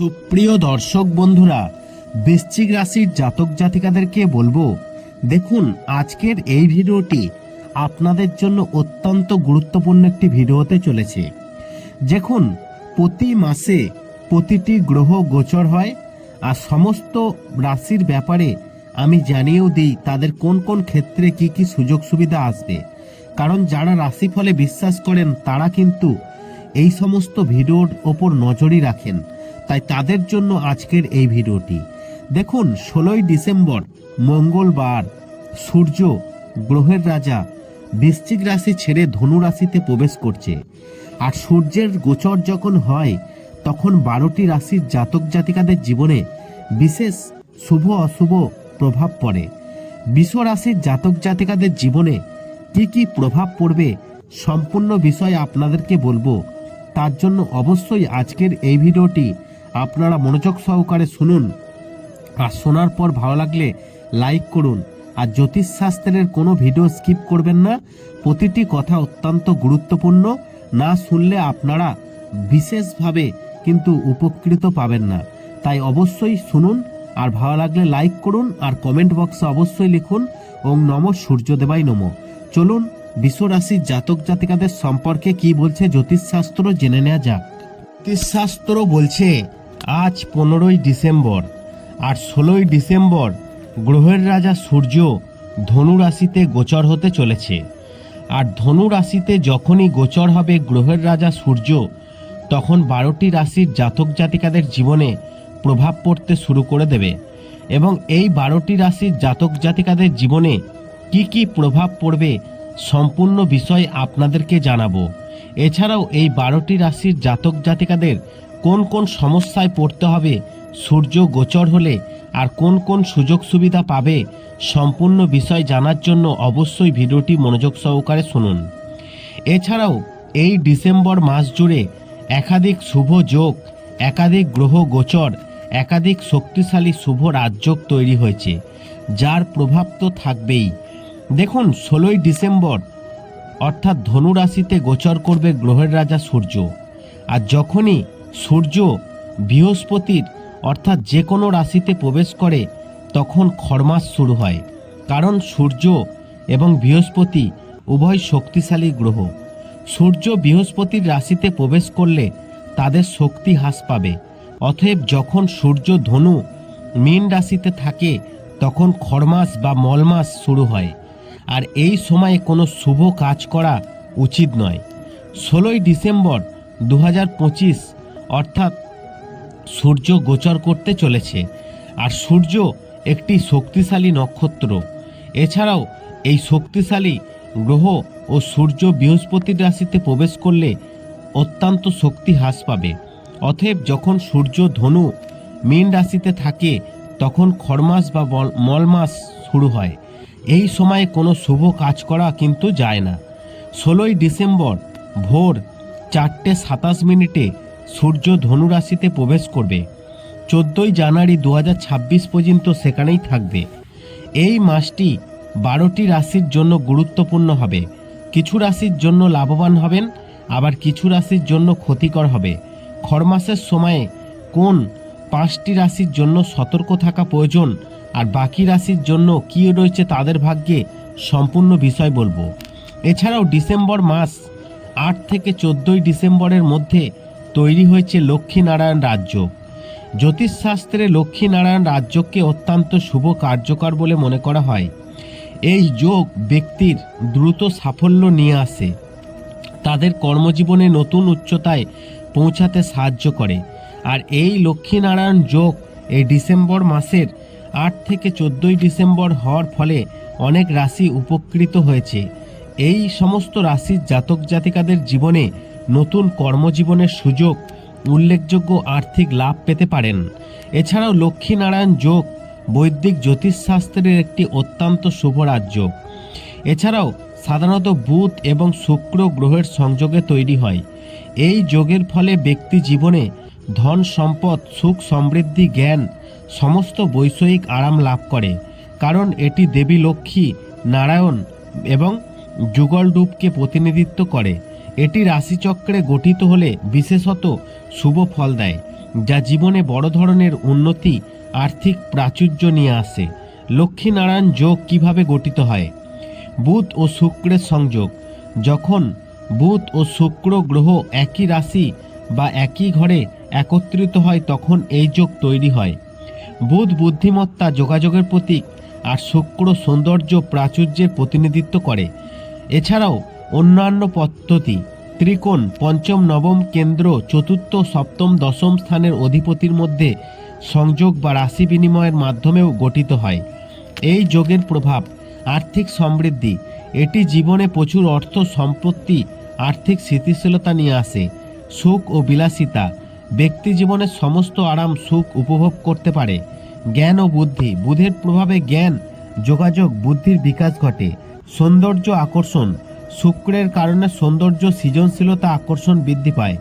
সুপ্রিয় দর্শক বন্ধুরা, বৃশ্চিক রাশির জাতক জাতিকাদেরকে বলব, দেখুন আজকের এই ভিডিওটি আপনাদের জন্য অত্যন্ত গুরুত্বপূর্ণ একটি ভিডিও হতে চলেছে। দেখুন, প্রতি মাসে প্রতিটি গ্রহ গোচর হয় আর সমস্ত রাশির ব্যাপারে আমি জানিয়েও দিই তাদের কোন কোন ক্ষেত্রে কি কি সুযোগ সুবিধা আসবে। কারণ যারা রাশিফলে বিশ্বাস করেন তারা কিন্তু এই সমস্ত ভিডিওর ওপর নজরই রাখেন। তাই তাদের জন্য আজকের এই ভিডিওটি। দেখুন, ষোলোই ডিসেম্বর, মঙ্গলবার, সূর্য, গ্রহের রাজা, বৃশ্চিক রাশি ছেড়ে ধনু রাশিতে প্রবেশ করছে। আর সূর্যের গোচর যখন হয়, তখন বারোটি রাশির জাতক জাতিকাদের জীবনে বিশেষ শুভ অশুভ প্রভাব পড়ে। বিশ্ব রাশির জাতক জাতিকাদের জীবনে কি কি প্রভাব পড়বে সম্পূর্ণ বিষয় আপনাদেরকে বলব। তার জন্য অবশ্যই আজকের এই ভিডিওটি আপনারা মনোযোগ সহকারে শুনুন। আর শোনার পর ভালো লাগলে লাইক করুন। আর জ্যোতিষশাস্ত্রের কোনো ভিডিও স্কিপ করবেন না। প্রতিটি কথা অত্যন্ত গুরুত্বপূর্ণ। না শুনলে আপনারা বিশেষভাবে কিন্তু উপকৃত পাবেন না। তাই অবশ্যই শুনুন। আর ভালো লাগলে লাইক করুন। আর কমেন্ট বক্সে অবশ্যই লিখুন। ওম নম সূর্যদেবাই নম। চলুন বিশ্বরাশির জাতক জাতিকাদের সম্পর্কে কি বলছে জ্যোতিষশাস্ত্র জেনে নেওয়া যাক। জ্যোতিষশাস্ত্র বলছে আজ পনেরোই ডিসেম্বর আর ষোলোই ডিসেম্বর গ্রহের রাজা সূর্য ধনু রাশিতে গোচর হতে চলেছে। আর ধনু রাশিতে যখনই গোচর হবে গ্রহের রাজা সূর্য, তখন বারোটি রাশির জাতক জাতিকাদের জীবনে প্রভাব পড়তে শুরু করে দেবে। এবং এই বারোটি রাশির জাতক জাতিকাদের জীবনে কি কি প্রভাব পড়বে সম্পূর্ণ বিষয় আপনাদেরকে জানাব। এছাড়াও এই বারোটি রাশির জাতক জাতিকাদের কোন কোন সমস্যায় পড়তে হবে, সূর্য গোচর হলে আর কোন কোন সুযোগ সুবিধা পাবে সম্পূর্ণ বিষয় জানার জন্য অবশ্যই ভিডিওটি মনোযোগ সহকারে শুনুন। এছাড়াও এই ডিসেম্বর মাস জুড়ে একাধিক শুভ যোগ, একাধিক গ্রহ গোচর, একাধিক শক্তিশালী শুভ রাজযোগ তৈরি হয়েছে, যার প্রভাব তো থাকবেই। দেখুন, ষোলোই ডিসেম্বর, অর্থাৎ ধনু রাশিতে গোচর করবে গ্রহের রাজা সূর্য। আর যখনই সূর্য বৃহস্পতির অর্থাৎ যে কোনো রাশিতে প্রবেশ করে, তখন খরমাস শুরু হয়। কারণ সূর্য এবং বৃহস্পতি উভয় শক্তিশালী গ্রহ। সূর্য বৃহস্পতির রাশিতে প্রবেশ করলে তাদের শক্তি হ্রাস পাবে। অতএব যখন সূর্য ধনু মীন রাশিতে থাকে, তখন খরমাস বা মলমাস শুরু হয়। আর এই সময়ে কোনো শুভ কাজ করা উচিত নয়। ষোলোই ডিসেম্বর দু হাজার পঁচিশ অর্থাৎ সূর্য গোচর করতে চলেছে। আর সূর্য একটি শক্তিশালী নক্ষত্র। এছাড়াও এই শক্তিশালী গ্রহ ও সূর্য বৃহস্পতির রাশিতে প্রবেশ করলে অত্যন্ত শক্তি হ্রাস পাবে। অতএব যখন সূর্য ধনু মীন রাশিতে থাকে, তখন খরমাস বা মল- মলমাস শুরু হয়। এই সময়ে কোনো শুভ কাজ করা কিন্তু যায় না। ষোলোই ডিসেম্বর ভোর চারটে সাতাশ মিনিটে সূর্য ধনু রাশিতে প্রবেশ করবে। চোদ্দোই জানুয়ারি দু হাজার ছাব্বিশ পর্যন্ত সেখানেই থাকবে। এই মাসটি বারোটি রাশির জন্য গুরুত্বপূর্ণ হবে। কিছু রাশির জন্য লাভবান হবেন, আবার কিছু রাশির জন্য ক্ষতিকর হবে। খরমাসের সময়ে কোন পাঁচটি রাশির জন্য সতর্ক থাকা প্রয়োজন, আর বাকি রাশির জন্য কী রয়েছে তাদের ভাগ্যে, সম্পূর্ণ বিষয় বলব। এছাড়াও ডিসেম্বর মাস আট থেকে চোদ্দোই ডিসেম্বরের মধ্যে তৈরি হয়েছে লক্ষ্মীনারায়ণ রাজ্য। জ্যোতিষশাস্ত্রে লক্ষ্মীনারায়ণ রাজ্যকে অত্যন্ত শুভ কার্যকর বলে মনে করা হয়। এই যোগ ব্যক্তির দ্রুত সাফল্য নিয়ে আসে। তাদের কর্মজীবনে নতুন উচ্চতায় পৌঁছাতে সাহায্য করে। আর এই লক্ষ্মীনারায়ণ যোগ এই ডিসেম্বর মাসের আট থেকে চোদ্দোই ডিসেম্বর হওয়ার ফলে অনেক রাশি উপকৃত হয়েছে। এই সমস্ত রাশির জাতক জাতিকাদের জীবনে নতুন কর্মজীবনের সুযোগ, উল্লেখযোগ্য আর্থিক লাভ পেতে পারেন। এছাড়াও লক্ষ্মীনারায়ণ যোগ বৈদিক জ্যোতিষশাস্ত্রের একটি অত্যন্ত শুভ রাজ্য। এছাড়াও সাধারণত বুধ এবং শুক্র গ্রহের সংযোগে তৈরি হয়। এই যোগের ফলে ব্যক্তি জীবনে ধন সম্পদ, সুখ সমৃদ্ধি, জ্ঞান সমস্ত বৈষয়িক আরাম লাভ করে। কারণ এটি দেবী লক্ষ্মী নারায়ণ এবং যুগলরূপকে প্রতিনিধিত্ব করে। এটি রাশিচক্রে গঠিত হলে বিশেষত শুভ ফল দেয়, যা জীবনে বড় ধরনের উন্নতি, আর্থিক প্রাচুর্য নিয়ে আসে। লক্ষ্মীনারায়ণ যোগ কীভাবে গঠিত হয়? বুধ ও শুক্রের সংযোগ। যখন বুধ ও শুক্র গ্রহ একই রাশি বা একই ঘরে একত্রিত হয়, তখন এই যোগ তৈরি হয়। বুধ বুদ্ধিমত্তা, যোগাযোগের প্রতীক, আর শুক্র সৌন্দর্য, প্রাচুর্যের প্রতিনিধিত্ব করে। এছাড়াও অন্যান্য পদ্ধতি, ত্রিকোণ, পঞ্চম, নবম, কেন্দ্র, চতুর্থ, সপ্তম, দশম স্থানের অধিপতির মধ্যে সংযোগ বা রাশি বিনিময়ের মাধ্যমেও গঠিত হয়। এই যোগের প্রভাব আর্থিক সমৃদ্ধি, এটি জীবনে প্রচুর অর্থ সম্পত্তি, আর্থিক স্থিতিশীলতা নিয়ে আসে, সুখ ও বিলাসিতা, ব্যক্তি জীবনের সমস্ত আরাম, সুখ উপভোগ করতে পারে। জ্ঞান ও বুদ্ধি, বুধের প্রভাবে জ্ঞান, যোগাযোগ, বুদ্ধির বিকাশ ঘটে, সৌন্দর্য আকর্ষণ শুক্রের কারণে সৌন্দর্য সৃজনশীলতা আকর্ষণ বৃদ্ধি পায়।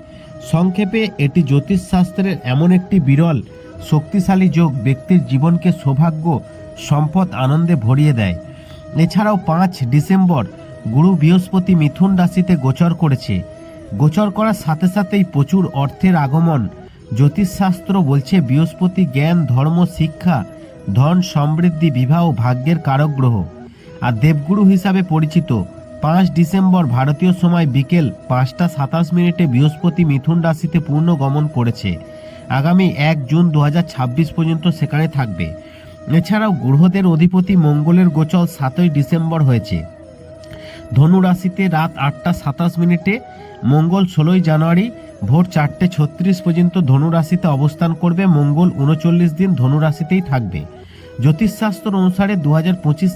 সংক্ষেপে, এটি জ্যোতিষশাস্ত্রের এমন একটি বিরল, শক্তিশালী যোগ ব্যক্তির জীবনকে সৌভাগ্য, সম্পদ, আনন্দে ভরিয়ে দেয়। এছাড়াও পাঁচ ডিসেম্বর, গুরু বৃহস্পতি মিথুন রাশিতে গোচর করেছে। গোচর করার সাথে সাথেই প্রচুর অর্থের আগমন। জ্যোতিষশাস্ত্র বলছে, বৃহস্পতি জ্ঞান, ধর্ম, শিক্ষা, ধন সমৃদ্ধি, বিবাহ, ভাগ্যের কারক গ্রহ। আর দেবগুরু হিসাবে পরিচিত। পাঁচ ডিসেম্বর ভারতীয় সময় বিকেল পাঁচটা সাতাশ মিনিটে বৃহস্পতি মিথুন রাশিতে পূর্ণ গমন করেছে। আগামী এক জুন দু হাজার ছাব্বিশ পর্যন্ত সেখানে থাকবে। এছাড়াও গ্রহদের অধিপতি মঙ্গলের গোচল সাতই ডিসেম্বর হয়েছে। ধনু রাশিতে রাত আটটা সাতাশ মিনিটে মঙ্গল ষোলোই জানুয়ারি ভোর চারটে ছত্রিশ পর্যন্ত ধনু রাশিতে অবস্থান করবে। মঙ্গল উনচল্লিশ দিন ধনু রাশিতেই থাকবে। জ্যোতিষশাস্ত্র অনুসারে দু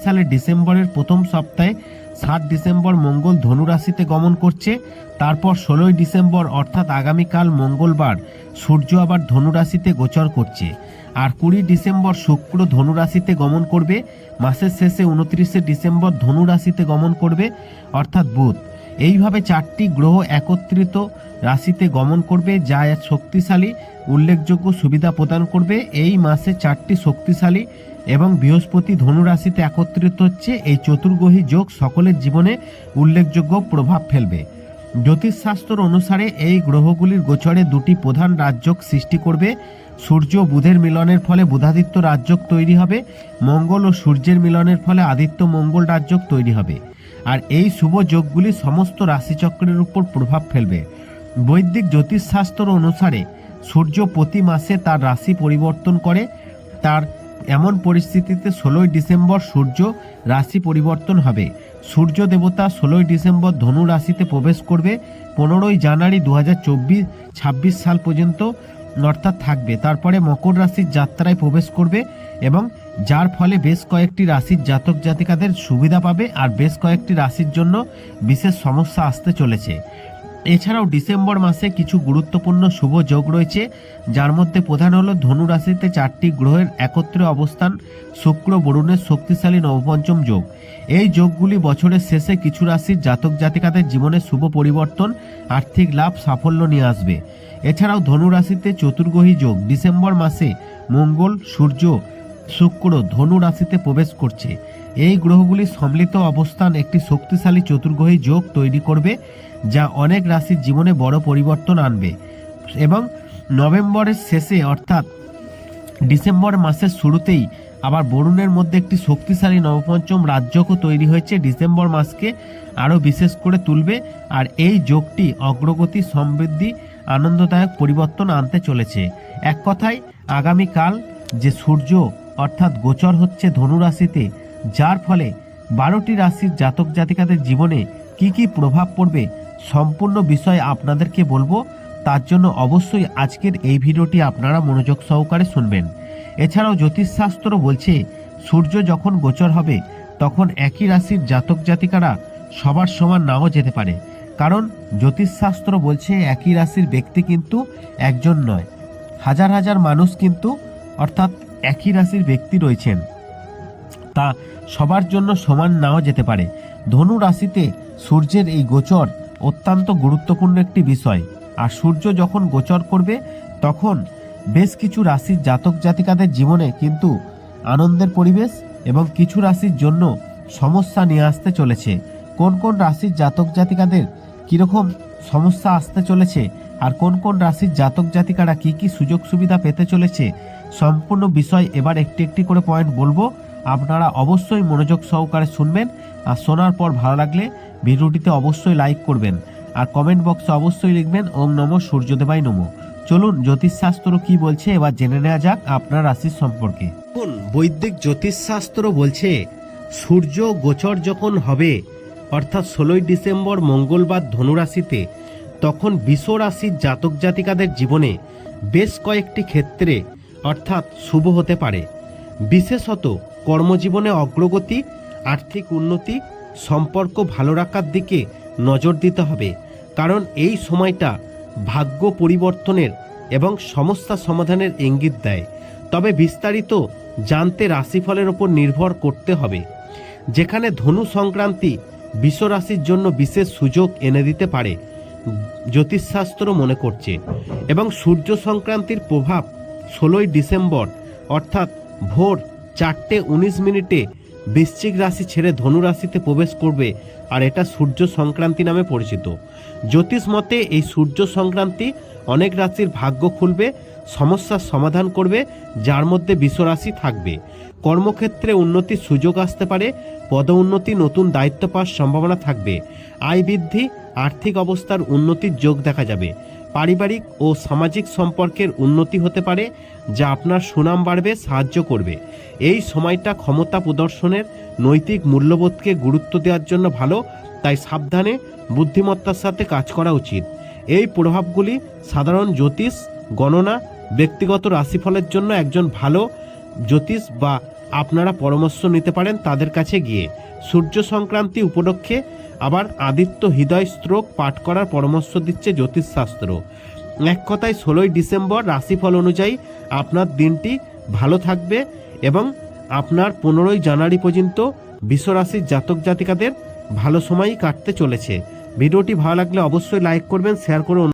সালের ডিসেম্বরের প্রথম সপ্তাহে সাত ডিসেম্বর মঙ্গল ধনুরাশিতে গমন করছে। তারপর ষোলোই ডিসেম্বর অর্থাৎ আগামীকাল মঙ্গলবার সূর্য আবার ধনুরাশিতে গোচর করছে। আর কুড়ি ডিসেম্বর শুক্র ধনুরাশিতে গমন করবে। মাসের শেষে উনত্রিশে ডিসেম্বর ধনুরাশিতে গমন করবে। অর্থাৎ বুধ। এইভাবে চারটি গ্রহ একত্রিত রাশিতে গমন করবে, যা এক শক্তিশালী, উল্লেখযোগ্য সুবিধা প্রদান করবে। এই মাসে চারটি শক্তিশালী এবং বৃহস্পতি ধনু রাশিতে একত্রিত হচ্ছে। এই চতুর্গ্রহী যোগ সকলের জীবনে উল্লেখযোগ্য প্রভাব ফেলবে। জ্যোতিষশাস্ত্র অনুসারে এই গ্রহগুলির গোচরে দুটি প্রধান রাজযোগ সৃষ্টি করবে। সূর্য বুধের মিলনের ফলে বুধাদিত্য রাজযোগ তৈরি হবে। মঙ্গল ও সূর্যের মিলনের ফলে আদিত্য মঙ্গল রাজযোগ তৈরি হবে। আর এই শুভ যোগগুলি সমস্ত রাশিচক্রের উপর প্রভাব ফেলবে। বৈদিক জ্যোতিষশাস্ত্র অনুসারে সূর্য প্রতি মাসে তার রাশি পরিবর্তন করে। তার এমন পরিস্থিতিতে ষোলোই ডিসেম্বর সূর্য রাশি পরিবর্তন হবে। সূর্য দেবতা ষোলোই ডিসেম্বর ধনু রাশিতে প্রবেশ করবে। পনেরোই জানুয়ারি দু হাজার সাল পর্যন্ত অর্থাৎ থাকবে। তারপরে মকর রাশির যাত্রায় প্রবেশ করবে এবং যার ফলে বেশ কয়েকটি রাশির জাতক জাতিকাদের সুবিধা পাবে আর বেশ কয়েকটি রাশির জন্য বিশেষ সমস্যা আসতে চলেছে। এছাড়াও ডিসেম্বর মাসে কিছু গুরুত্বপূর্ণ শুভ যোগ রয়েছে, যার মধ্যে প্রধান হলো ধনু রাশিতে চারটি গ্রহের একত্রে অবস্থান, শুক্র বরুণের শক্তিশালী নবপঞ্চম যোগ। এই যোগগুলি বছরের শেষে কিছু রাশির জাতক জাতিকাদের জীবনে শুভ পরিবর্তন, আর্থিক লাভ, সাফল্য নিয়ে আসবে। এছাড়াও ধনু রাশিতে চতুর্গ্রহী যোগ, ডিসেম্বর মাসে মঙ্গল, সূর্য, শুক্র ধনু রাশিতে প্রবেশ করছে। এই গ্রহগুলির সম্মিলিত অবস্থান একটি শক্তিশালী চতুর্গ্রহী যোগ তৈরি করবে, যা অনেক রাশির জীবনে বড় পরিবর্তন আনবে এবং নভেম্বরের শেষে অর্থাৎ ডিসেম্বর মাসের শুরুতেই আবার বরুণের মধ্যে একটি শক্তিশালী নবপঞ্চম রাজ্যকও তৈরি হয়েছে, ডিসেম্বর মাসকে আরও বিশেষ করে তুলবে। আর এই যোগটি অগ্রগতি সমৃদ্ধি আনন্দদায়ক পরিবর্তন আনতে চলেছে। এক কথায়, আগামীকাল যে সূর্য, অর্থাৎ গোচর হচ্ছে ধনু রাশিতে, যার ফলে বারোটি রাশির জাতক জাতিকাদের জীবনে কি কি প্রভাব পড়বে সম্পূর্ণ বিষয় আপনাদেরকে বলব। তার জন্য অবশ্যই আজকের এই ভিডিওটি আপনারা মনোযোগ সহকারে শুনবেন। এছাড়াও জ্যোতিষশাস্ত্র বলছে, সূর্য যখন গোচর হবে, তখন একই রাশির জাতক জাতিকারা সবার সমান নাও যেতে পারে। কারণ জ্যোতিষশাস্ত্র বলছে একই রাশির ব্যক্তি কিন্তু একজন নয়। হাজার হাজার মানুষ কিন্তু অর্থাৎ একই রাশির ব্যক্তি রয়েছেন। তা সবার জন্য সমান নাও যেতে পারে। ধনু রাশিতে সূর্যের এই গোচর অত্যন্ত গুরুত্বপূর্ণ একটি বিষয়। আর সূর্য যখন গোচর করবে, তখন বেশ কিছু রাশির জাতক জাতিকাদের জীবনে কিন্তু আনন্দের পরিবেশ এবং কিছু রাশির জন্য সমস্যা নিয়ে আসতে চলেছে। কোন কোন রাশির জাতক জাতিকাদের কীরকম সমস্যা আসতে চলেছে আর কোন কোন রাশির জাতক জাতিকারা কি কি সুযোগ সুবিধা পেতে চলেছে সম্পূর্ণ বিষয় এবার একটি একটি করে পয়েন্ট বলব। আপনারা অবশ্যই মনোযোগ সহকারে শুনবেন আর শোনার পর ভালো লাগলে ভিডিওটিতে অবশ্যই লাইক করবেন আর কমেন্ট বক্সে অবশ্যই লিখবেন, ওম নম সূর্যদেবাই নম। চলুন জ্যোতিষশাস্ত্র কি বলছে এবার জেনে নেওয়া যাক আপনার রাশির সম্পর্কে। বৈদিক জ্যোতিষশাস্ত্র বলছে, সূর্য গোচর যখন হবে অর্থাৎ ষোলোই ডিসেম্বর মঙ্গলবার ধনুরাশিতে, তখন বিষ রাশির জাতক জাতিকাদের জীবনে বেশ কয়েকটি ক্ষেত্রে অর্থাৎ শুভ হতে পারে। বিশেষত কর্মজীবনে অগ্রগতি, আর্থিক উন্নতি, সম্পর্ক ভালো রাখার দিকে নজর দিতে হবে, কারণ এই সময়টা ভাগ্য পরিবর্তনের এবং সমস্যা সমাধানের ইঙ্গিত দেয়। তবে বিস্তারিত জানতে রাশিফলের ওপর নির্ভর করতে হবে, যেখানে ধনু সংক্রান্তি বিশ্বরাশির জন্য বিশেষ সুযোগ এনে দিতে পারে, জ্যোতিষশাস্ত্র মনে করছে। এবং সূর্য সংক্রান্তির প্রভাব ষোলোই ডিসেম্বর, অর্থাৎ ভোর চারটে উনিশ মিনিটে বৃশ্চিক রাশি ছেড়ে ধনু রাশিতে প্রবেশ করবে, আর এটা সূর্য সংক্রান্তি নামে পরিচিত। জ্যোতিষ মতে এই সূর্য সংক্রান্তি অনেক রাশির ভাগ্য খুলবে, সমস্যার সমাধান করবে, যার মধ্যে বিশ্বরাশি থাকবে। কর্মক্ষেত্রে উন্নতির সুযোগ আসতে পারে পদোন্নতি নতুন দায়িত্ব পাওয়ার সম্ভাবনা থাকবে। আয় বৃদ্ধি, আর্থিক অবস্থার উন্নতির যোগ দেখা যাবে। পারিবারিক ও সামাজিক সম্পর্কের উন্নতি হতে পারে, যা আপনার সুনাম বাড়বে, সাহায্য করবে। এই সময়টা ক্ষমতা প্রদর্শনের নৈতিক মূল্যবোধকে গুরুত্ব দেওয়ার জন্য ভালো, তাই সাবধানে, বুদ্ধিমত্তার সাথে কাজ করা উচিত। এই প্রভাবগুলি সাধারণ জ্যোতিষ, গণনা, ব্যক্তিগত রাশিফলের জন্য একজন ভালো জ্যোতিষ বা আপনারা পরামর্শ নিতে পারেন তাদের কাছে গিয়ে। সূর্য সংক্রান্তি উপলক্ষে আবার আদিত্য হৃদয় স্ত্রোক পাঠ করার পরামর্শ দিচ্ছে জ্যোতিষশাস্ত্র এক কথায় ষোলোই ডিসেম্বর রাশিফল অনুযায়ী আপনার দিনটি ভালো থাকবে এবং আপনার পনেরোই জানুয়ারি পর্যন্ত বিশ্বরাশির জাতক জাতিকাদের ভালো সময়ই কাটতে চলেছে। ভিডিওটি ভালো লাগলে অবশ্যই লাইক করবেন, শেয়ার করে